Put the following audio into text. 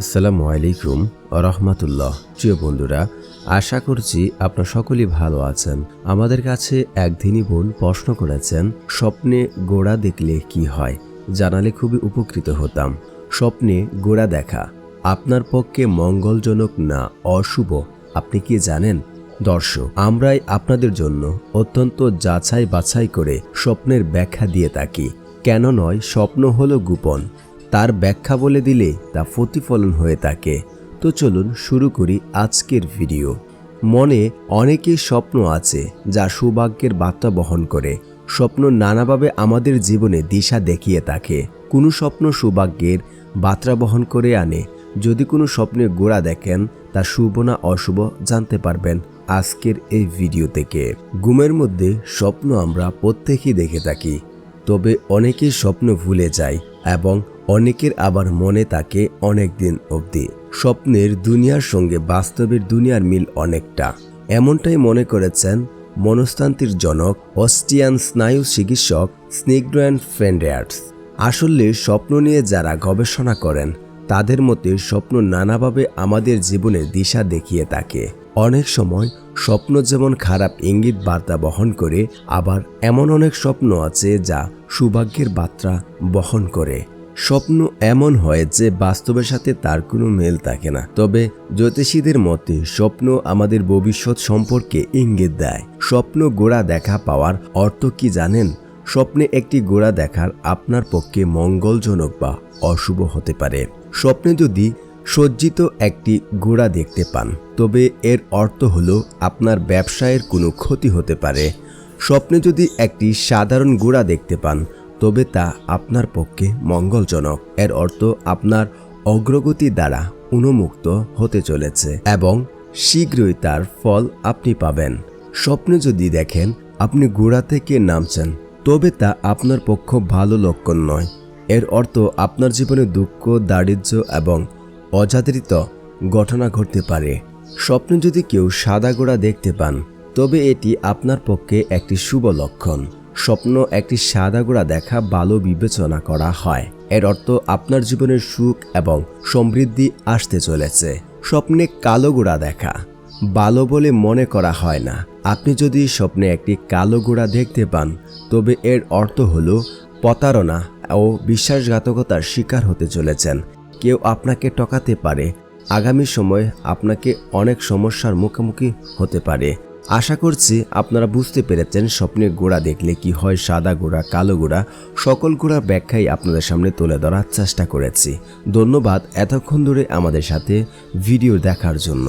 আসসালামু আলাইকুম রহমতুল্লাহ। প্রিয় বন্ধুরা, আশা করছি আপনার সকলেই ভালো আছেন। আমাদের কাছে একদিনই বোন প্রশ্ন করেছেন, স্বপ্নে গোড়া দেখলে কি হয়? জানালে খুবই উপকৃত হতাম। স্বপ্নে গোড়া দেখা, আপনার পক্ষে মঙ্গলজনক না অশুভ, আপনি কি জানেন? দর্শক, আমরাই আপনাদের জন্য অত্যন্ত যাচাই বাছাই করে স্বপ্নের ব্যাখ্যা দিয়ে থাকি। কেন নয়, স্বপ্ন হলো গোপন। তার ব্যাখ্যা বলে দিলে তা প্রতিফলন হয়ে থাকে। তো চলুন শুরু করি আজকের ভিডিও। মনে অনেকেই স্বপ্ন আছে যা সৌভাগ্যের বার্তা বহন করে। স্বপ্ন নানাভাবে আমাদের জীবনে দিশা দেখিয়ে থাকে। কোনো স্বপ্ন সৌভাগ্যের বার্তা বহন করে আনে। যদি কোনো স্বপ্নে গোড়া দেখেন, তা শুভ না অশুভ জানতে পারবেন আজকের এই ভিডিও থেকে। ঘুমের মধ্যে স্বপ্ন আমরা প্রত্যেকেই দেখে থাকি। তবে অনেকেই স্বপ্ন ভুলে যায় এবং অনেকের আবার মনে থাকে অনেক দিন অবধি। স্বপ্নের দুনিয়ার সঙ্গে বাস্তবের দুনিয়ার মিল অনেকটা। এমনটাই মনে করেছেন মনস্তান্ত্রিক জনক, অস্ট্রিয়ান স্নায়ু চিকিৎসক স্নিগ্ড্রয়ান ফ্রেন্ডার্স আসলে স্বপ্ন নিয়ে যারা গবেষণা করেন, তাদের মতে স্বপ্ন নানাভাবে আমাদের জীবনের দিশা দেখিয়ে থাকে। অনেক সময় স্বপ্ন যেমন খারাপ ইঙ্গিত বার্তা বহন করে, আবার এমন অনেক স্বপ্ন আছে যা সৌভাগ্যের বার্তা বহন করে। স্বপ্ন এমন হয় যে বাস্তবের সাথে তার কোনো মেল থাকে না। তবে জ্যোতিষীদের মতে স্বপ্ন আমাদের ভবিষ্যৎ সম্পর্কে ইঙ্গিত দেয়। স্বপ্ন গোড়া দেখা পাওয়ার অর্থ কি জানেন? স্বপ্নে একটি গোড়া দেখার আপনার পক্ষে মঙ্গলজনক বা অশুভ হতে পারে। স্বপ্নে যদি সজ্জিত একটি গোড়া দেখতে পান। তবে এর অর্থ হলো, আপনার ব্যবসায়ের কোনো ক্ষতি হতে পারে। স্বপ্নে যদি একটি সাধারণ গোড়া দেখতে পান, তবে তা আপনার পক্ষে মঙ্গলজনক। এর অর্থ, আপনার অগ্রগতি দ্বারা উন্মুক্ত হতে চলেছে এবং শীঘ্রই তার ফল আপনি পাবেন। স্বপ্নে যদি দেখেন, আপনি গোড়া থেকে নামছেন, তবে তা আপনার পক্ষ ভালো লক্ষণ নয়। এর অর্থ, আপনার জীবনে দুঃখ, দারিদ্র্য এবং অযাদৃত ঘটনা ঘটতে পারে। স্বপ্নে যদি কেউ সাদা গোড়া দেখতে পান, তবে এটি আপনার পক্ষে একটি শুভ লক্ষণ। স্বপ্ন একটি সাদা গোড়া দেখা ভালো বিবেচনা করা হয়। এর অর্থ আপনার জীবনের সুখ এবং সমৃদ্ধি আসতে চলেছে। স্বপ্নে কালো গোড়া দেখা ভালো বলে মনে করা হয় না। আপনি যদি স্বপ্নে একটি কালো গোড়া দেখতে পান, তবে এর অর্থ হল প্রতারণা ও বিশ্বাসঘাতকতার শিকার হতে চলেছেন। কেউ আপনাকে টকাতে পারে। আগামী সময়ে আপনাকে অনেক সমস্যার মুখোমুখি হতে পারে। আশা করছি আপনারা বুঝতে পেরেছেন স্বপ্নের গোড়া দেখলে কি হয়, সাদা গোড়া, কালো গোড়া, সকল গোড়ার ব্যাখ্যাই আপনাদের সামনে তুলে ধরার চেষ্টা করেছি। ধন্যবাদ এতক্ষণ ধরে আমাদের সাথে ভিডিও দেখার জন্য।